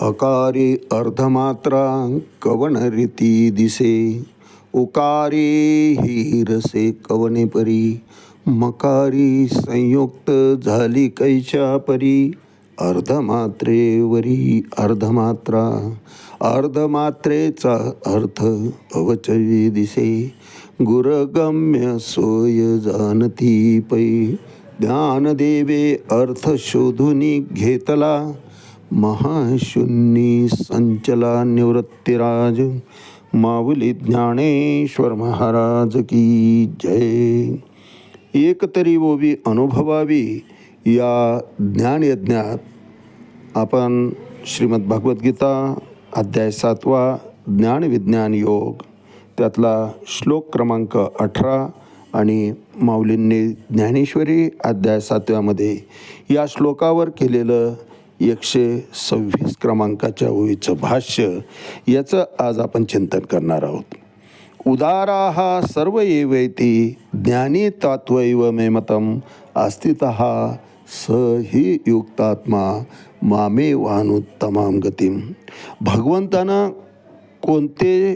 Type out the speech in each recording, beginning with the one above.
अकारे अर्धमात्रा कवन रीती दिसे उकारे हिरसे कवने परी मकारी संयुक्त झाली कैच्या परी अर्धमात्रेवरी अर्धमात्रा अर्धमात्रेचा अर्थ अवचवी दिसे गुरगम्य सोय जानती पै ज्ञानदेवे अर्थ शोधूनी घेतला महाशून्नी संचला निवृत्तिराज माऊली ज्ञानेश्वर महाराज की जय। एक तरी ओवी अनुभवावी या ज्ञानयज्ञात आपण श्रीमद भगवद्गीता अध्याय सातवा ज्ञान विज्ञान योग त्यातला श्लोक क्रमांक अठरा आणि माऊलींनी ज्ञानेश्वरी अध्याय सातव्यामध्ये या श्लोकावर केलेलं एकशे सव्वीस क्रमांकाच्या ओळीचं भाष्य याचं आज आपण चिंतन करणार आहोत. उदारा हा सर्व एवैती ज्ञानी तात्वैव मे मतम अस्तित स ही युक्तात्मा मामे तमाम गतिम. भगवंतानं कोणते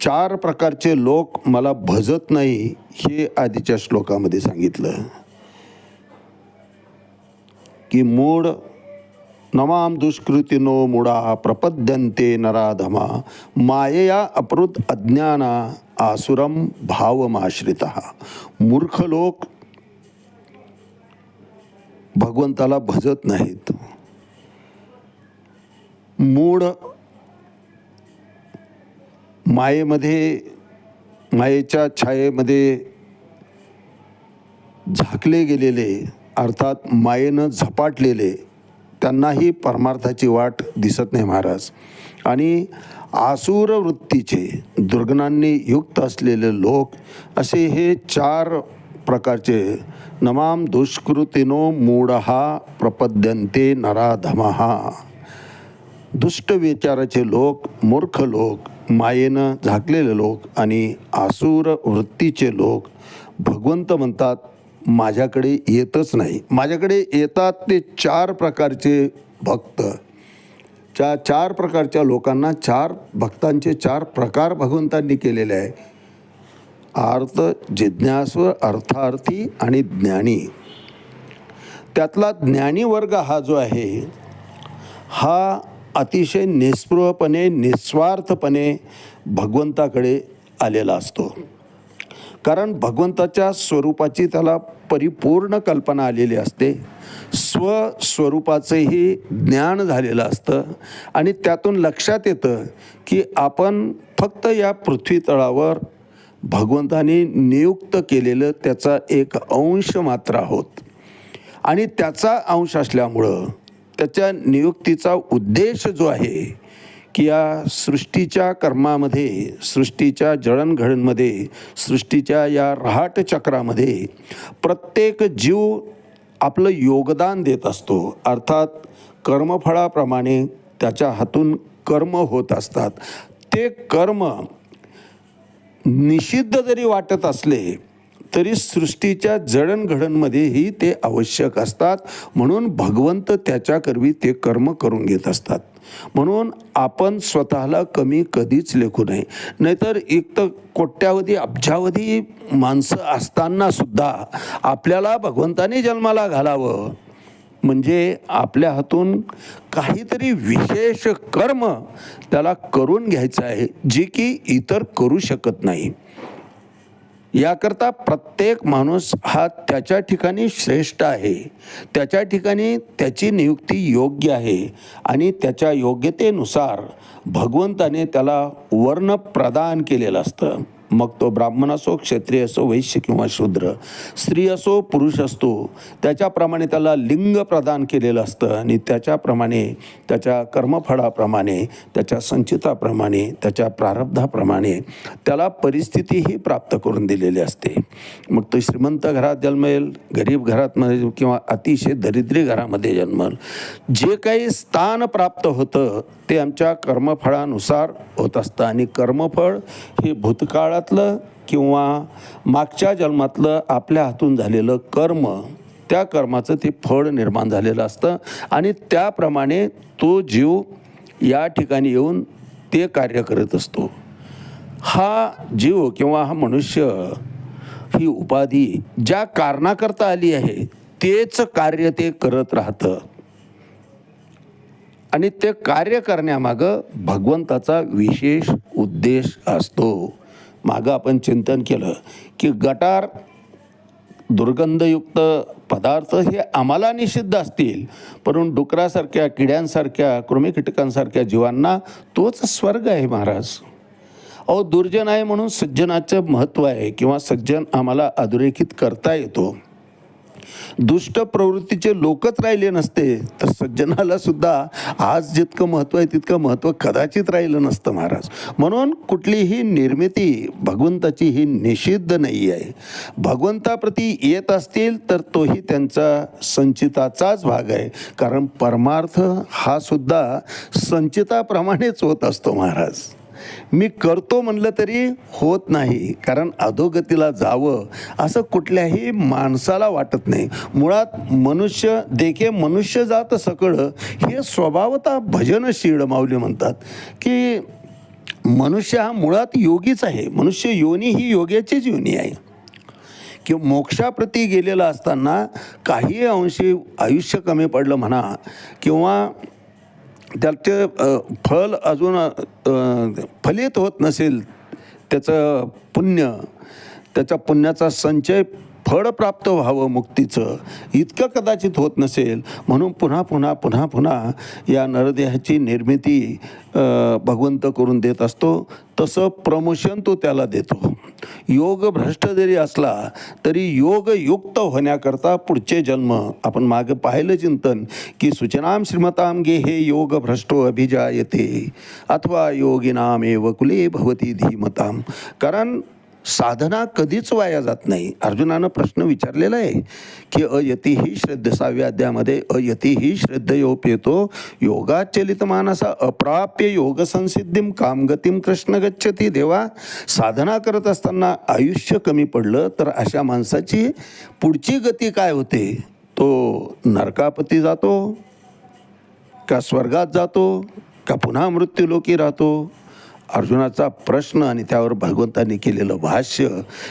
चार प्रकारचे लोक मला भजत नाही हे आधीच्या श्लोकामध्ये सांगितलं. की मूळ नमाम दुष्कृतीनो मुडा प्रपद्यन्ते नराधमा मायया अपृत अज्ञाना आसुरम भावमाश्रित। मूर्ख लोक भगवंताला भजत नाहीत। मूळ मायेमध्ये मायेच्या छायेमध्ये झाकले गेलेले अर्थात मायेनं झपाटलेले त्यांनाही परमार्थाची वाट दिसत नाही महाराज. आणि आसुर वृत्तीचे दुर्गणांनी युक्त असलेले लोक असे हे चार प्रकारचे नमाम दुष्कृतीनो मूढहा प्रपद्यंते नराधमहा. दुष्ट विचाराचे लोक मूर्ख लोक मायेनं झाकलेले लोक आणि आसूर वृत्तीचे लोक भगवंत म्हणतात माझ्याकडे येतच नाही. माझ्याकडे येतात ते चार प्रकारचे भक्त. च्या चार प्रकारच्या लोकांना चार भक्तांचे चार प्रकार भगवंतांनी केलेले आहे. अर्थ जिज्ञास्व अर्थार्थी आणि ज्ञानी. त्यातला ज्ञानी वर्ग हा जो आहे हा अतिशय निस्पृहपणे निस्वार्थपणे भगवंताकडे आलेला असतो. कारण भगवंताच्या स्वरूपाची त्याला परिपूर्ण कल्पना आलेली असते. स्वस्वरूपाचंही ज्ञान झालेलं असतं. आणि त्यातून लक्षात येतं की आपण फक्त या पृथ्वी तळावर भगवंताने नियुक्त केलेलं त्याचा एक अंश मात्र आहोत. आणि त्याचा अंश असल्यामुळं त्याच्या नियुक्तीचा उद्देश जो आहे की या सृष्टीच्या कर्मामध्ये सृष्टीच्या जळणघडणमध्ये सृष्टीच्या या रहाट चक्रामध्ये प्रत्येक जीव आपलं योगदान देत असतो. अर्थात कर्मफळाप्रमाणे त्याच्या हातून कर्म होत असतात. ते कर्म निषिद्ध जरी वाटत असले तरी सृष्टीच्या जडणघडणमध्येही ते आवश्यक असतात. म्हणून भगवंत त्याच्याकरवी ते कर्म करून घेत असतात. म्हणून आपण स्वतःला कमी कधीच लेखू नये. नाहीतर एक तर कोट्यावधी अब्जावधी माणसं असताना सुद्धा आपल्याला भगवंताने जन्माला घालावं. म्हणजे आपल्या हातून काहीतरी विशेष कर्म त्याला करून घ्यायचं आहे जे की इतर करू शकत नाही. याकरता प्रत्येक माणूस हा त्याच्या ठिकाणी श्रेष्ठ आहे. त्याच्या ठिकाणी त्याची नियुक्ती योग्य आहे आणि त्याच्या योग्यतेनुसार भगवंताने त्याला वर्ण प्रदान केलेलं असतं. मग तो ब्राह्मण असो क्षत्रिय असो वैश्य किंवा शूद्र स्त्री असो पुरुष असतो त्याच्याप्रमाणे त्याला लिंग प्रदान केलेलं असतं आणि त्याच्याप्रमाणे त्याच्या कर्मफळाप्रमाणे त्याच्या संचिताप्रमाणे त्याच्या प्रारब्धाप्रमाणे त्याला परिस्थितीही प्राप्त करून दिलेली असते. मग तो श्रीमंत घरात जन्मेल गरीब घरातमध्ये किंवा अतिशय दरिद्री घरामध्ये जन्मल जे काही स्थान प्राप्त होतं ते आमच्या कर्मफळानुसार होत असतं आणि कर्मफळ हे भूतकाळ भूतकाळातलं किंवा मागच्या जन्मातलं आपल्या हातून झालेलं कर्म त्या कर्माचं ते फळ निर्माण झालेलं असतं. आणि त्याप्रमाणे तो जीव या ठिकाणी येऊन ते कार्य करत असतो. हा जीव किंवा हा मनुष्य ही उपाधी ज्या कारणाकरता आली आहे तेच कार्य ते करत राहतं. आणि ते कार्य करण्यामागं भगवंताचा विशेष उद्देश असतो. मागं आपण चिंतन केलं की गटार दुर्गंधयुक्त पदार्थ हे आम्हाला निषिद्ध असतील. परंतु डुकरासारख्या किड्यांसारख्या कृमिकीटकांसारख्या जीवांना तोच स्वर्ग आहे महाराज. अहो दुर्जन आहे म्हणून सज्जनाचं महत्त्व आहे किंवा सज्जन आम्हाला अधोरेखित करता येतो. दुष्ट प्रवृत्तीचे लोकच राहिले नसते तर सज्जनाला सुद्धा आज जितकं महत्त्व आहे तितकं महत्त्व कदाचित राहिलं नसतं महाराज. म्हणून कुठलीही निर्मिती भगवंताची ही निषिद्ध नाही आहे भगवंताप्रती येत असतील तर तोही त्यांचा संचिताचाच भाग आहे. कारण परमार्थ हा सुद्धा संचिताप्रमाणेच होत असतो महाराज. मी करतो म्हणलं तरी होत नाही कारण अधोगतीला जावं असं कुठल्याही माणसाला वाटत नाही. मुळात मनुष्य देखे मनुष्य जात सकळं हे स्वभावतः भजनशीळ माऊली म्हणतात की मनुष्य हा मुळात योगीच आहे. मनुष्य योनी ही योग्याचीच योनी आहे. की मोक्षाप्रती गेलेला असताना काही अंशी आयुष्य कमी पडलं म्हणा किंवा त्याचे अ, फल अजून फलित होत नसेल त्याचं पुण्य त्याच्या पुण्याचा संचय फळ प्राप्त व्हावं मुक्तीचं. इतकं कदाचित होत नसेल म्हणून पुन्हा पुन्हा पुन्हा पुन्हा या नरदेहाची निर्मिती भगवंत करून देत असतो. तसं प्रमोशन तो त्याला देतो. योग भ्रष्ट जरी असला तरी योगयुक्त होण्याकरता पुढचे जन्म. आपण मागे पाहिलं चिंतन की सूचनाम श्रीमताम गे हे योग भ्रष्टो अभिजायते. अथवा योगिनाम एव कुले भवती धीमताम. कारण साधना कधीच वाया जात नाही. अर्जुनानं प्रश्न विचारलेला आहे की अयतीही श्रद्ध सहाव्या अध्यामध्ये श्रद्धयोप येतो योगाचलित मानसा अप्राप्य योग संसिद्धीम कामगतीम कृष्ण गच्छती. देवा साधना करत असताना आयुष्य कमी पडलं तर अशा माणसाची पुढची गती काय होते? तो नरकापती जातो का स्वर्गात जातो का पुन्हा मृत्यूलोकी राहतो? अर्जुनाचा प्रश्न आणि त्यावर भगवंतांनी केलेलं भाष्य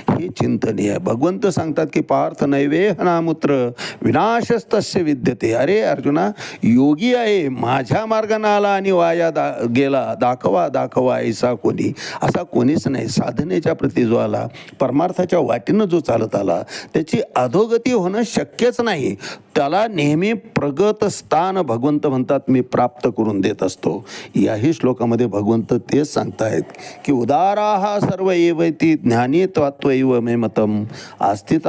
हे चिंतनीय आहे. भगवंत सांगतात की पार्थ नैवे हनामुत्र विनाशस्तस्य विद्यते. अरे अर्जुना योगी आहे माझ्या मार्गानं आला आणि वाया दा गेला. दाखवा दाखवा ऐसा कोणी. असा कोणीच नाही. साधनेच्या प्रती जो आला परमार्थाच्या वाटेनं जो चालत आला त्याची अधोगती होणं शक्यच नाही. त्याला नेहमी प्रगत स्थान भगवंत म्हणतात मी प्राप्त करून देत असतो. याही श्लोकामध्ये भगवंत तेच सांगतायत की उदाराहा सर्व एवती ज्ञानी त्वात्वैव मे मतम आस्थित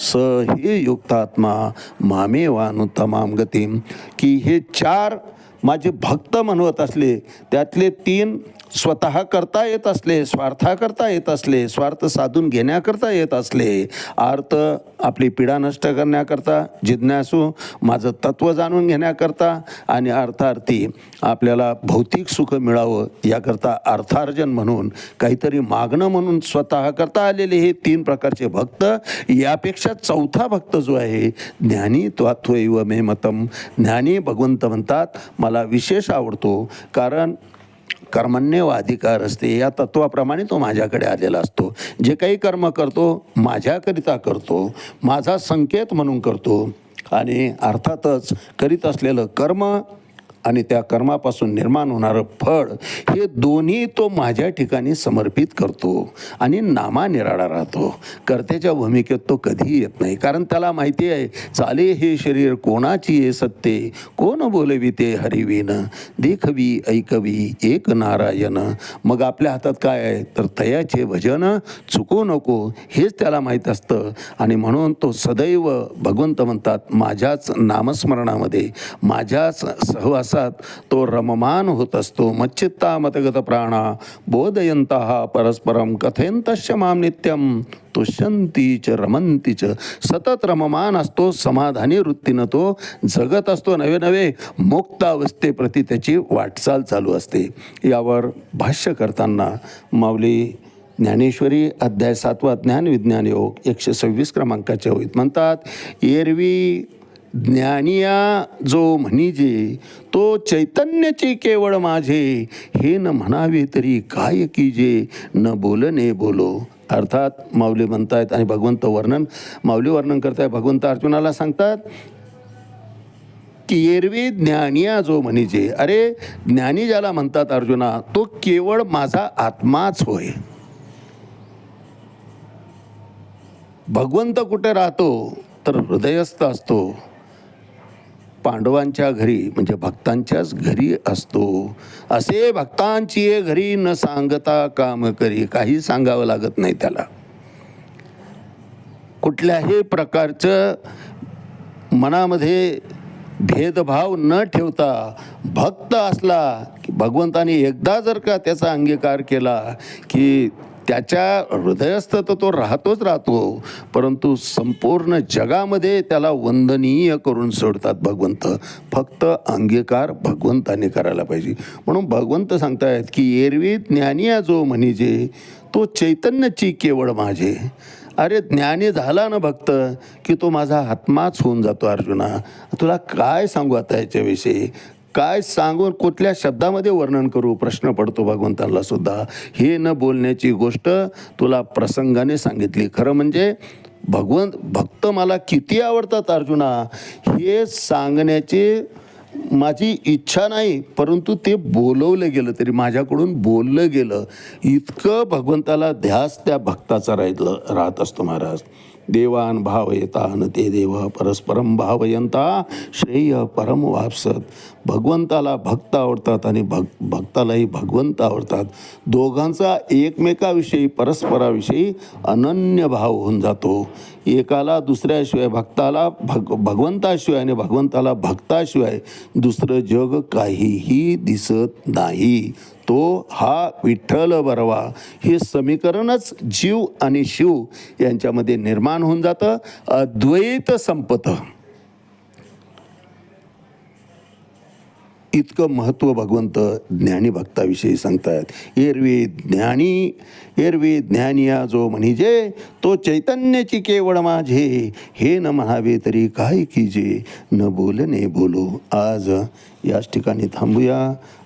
स हे युक्तात्मा मामे वानुतमाम गतीम की हे चार माझे भक्त म्हणवत असले त्यातले तीन स्वतः करता येत असले स्वार्था करता येत असले स्वार्थ साधून घेण्याकरता येत असले अर्थ आपली पीडा नष्ट करण्याकरता जिज्ञासू माझं तत्त्व जाणून घेण्याकरता आणि अर्थार्थी आपल्याला भौतिक सुख मिळावं याकरता अर्थार्जन म्हणून काहीतरी मागणं म्हणून स्वतः करता आलेले हे तीन प्रकारचे भक्त यापेक्षा चौथा भक्त जो आहे ज्ञानी त्वात्व मे मतम. ज्ञानी भगवंत म्हणतात मला विशेष आवडतो कारण कर्मण्यव अधिकार असते या तत्वाप्रमाणे तो माझ्याकडे आलेला असतो. जे काही कर्म करतो माझ्याकरिता करतो माझा संकेत म्हणून करतो. आणि अर्थातच करीत असलेलं कर्म आणि त्या कर्मापासून निर्माण होणारं फळ हे दोन्ही तो माझ्या ठिकाणी समर्पित करतो आणि नामा निराळा राहतो. कर्त्याच्या भूमिकेत तो कधीही येत नाही. कारण त्याला माहिती आहे चाले हे शरीर कोणाची ये सत्ते? कोण बोलविते हरिवीन देखवी ऐकवी एक नारायण. मग आपल्या हातात काय आहे? तर तयाचे भजन चुकू नको. हेच त्याला माहीत असतं. आणि म्हणून तो सदैव भगवंत म्हणतात माझ्याच नामस्मरणामध्ये माझ्याच सहवासात तो रममान होत असतो मच्चित्ता मतगत प्राणा बोधयंत परस्परम कथयंतश्च माम नित्यम रमंती च। सतत रममान असतो समाधानी वृत्तीनं तो जगत असतो नवे नवे मुक्तावस्थेप्रती त्याची वाटचाल चालू असते। यावर भाष्य करताना माऊली ज्ञानेश्वरी अध्याय सातवा ज्ञान विज्ञान योग एकशे सव्वीस क्रमांकाच्या होईत म्हणतात एरवी ज्ञानिया जो म्हणीजे तो चैतन्याची केवळ माझे. हे न म्हणावे तरी काय कीजे? न बोलणे बोलो. अर्थात माऊली म्हणतायत आणि भगवंत वर्णन माऊली वर्णन करताय भगवंत अर्जुनाला सांगतात की एरवी ज्ञानिया जो म्हणिजे. अरे ज्ञानी ज्याला म्हणतात अर्जुना तो केवळ माझा आत्माच होय. भगवंत कुठे राहतो? तर हृदयस्थ असतो. पांडवांच्या घरी म्हणजे भक्तांच्याच घरी असतो. असे भक्तांची घरी न सांगता काम करी. काही सांगावं लागत नाही त्याला. कुठल्याही प्रकारचं मनामध्ये भेदभाव न ठेवता भक्त असला की भगवंताने एकदा जर का त्याचा अंगीकार केला की त्याच्या हृदयस्थ तर तो राहतोच राहतो परंतु संपूर्ण जगामध्ये त्याला वंदनीय करून सोडतात भगवंत. फक्त अंगीकार भगवंताने करायला पाहिजे. म्हणून भगवंत सांगतायत की एरवी ज्ञानिया जो म्हणजे तो चैतन्याची केवळ माझे. अरे ज्ञानी झाला ना भक्त की तो माझा आत्माच होऊन जातो अर्जुना. तुला काय सांगू आता याच्याविषयी? काय सांगून कुठल्या शब्दामध्ये वर्णन करू? प्रश्न पडतो भगवंतांना सुद्धा. हे न बोलण्याची गोष्ट तुला प्रसंगाने सांगितली. खरं म्हणजे भगवंत भक्त मला किती आवडतात अर्जुना? हे सांगण्याचे माझी इच्छा नाही परंतु ते बोलवलं गेलं तरी माझ्याकडून बोललं गेलं. इतकं भगवंताला ध्यास त्या भक्ताचा राहिलं राहत असतो महाराज. देवान भावयता न ते देव परस्परम भावयंता श्रेय परम वापसत. भगवंताला भक्त आवडतात आणि भग भक्तालाही भगवंत आवडतात. दोघांचा एकमेकाविषयी परस्पराविषयी अनन्य भाव होऊन जातो. एकाला दुसऱ्याशिवाय भक्ताला भग भगवंताशिवाय आणि भगवंताला भक्ताशिवाय दुसरं जग काहीही दिसत नाही. तो हा विठ्ठल बरवा. हे समीकरणच जीव आणि शिव यांच्यामध्ये निर्माण होऊन जातं अद्वैत संपतं. इतकं महत्त्व भगवंत ज्ञानी भक्ताविषयी सांगतायत. एरवी ज्ञानी एरवी ज्ञानिया जो म्हणजे तो चैतन्याची केवळ माझे. हे न म्हणावे तरी काय कीजे? न बोलणे बोलो. आज याच ठिकाणी थांबूया.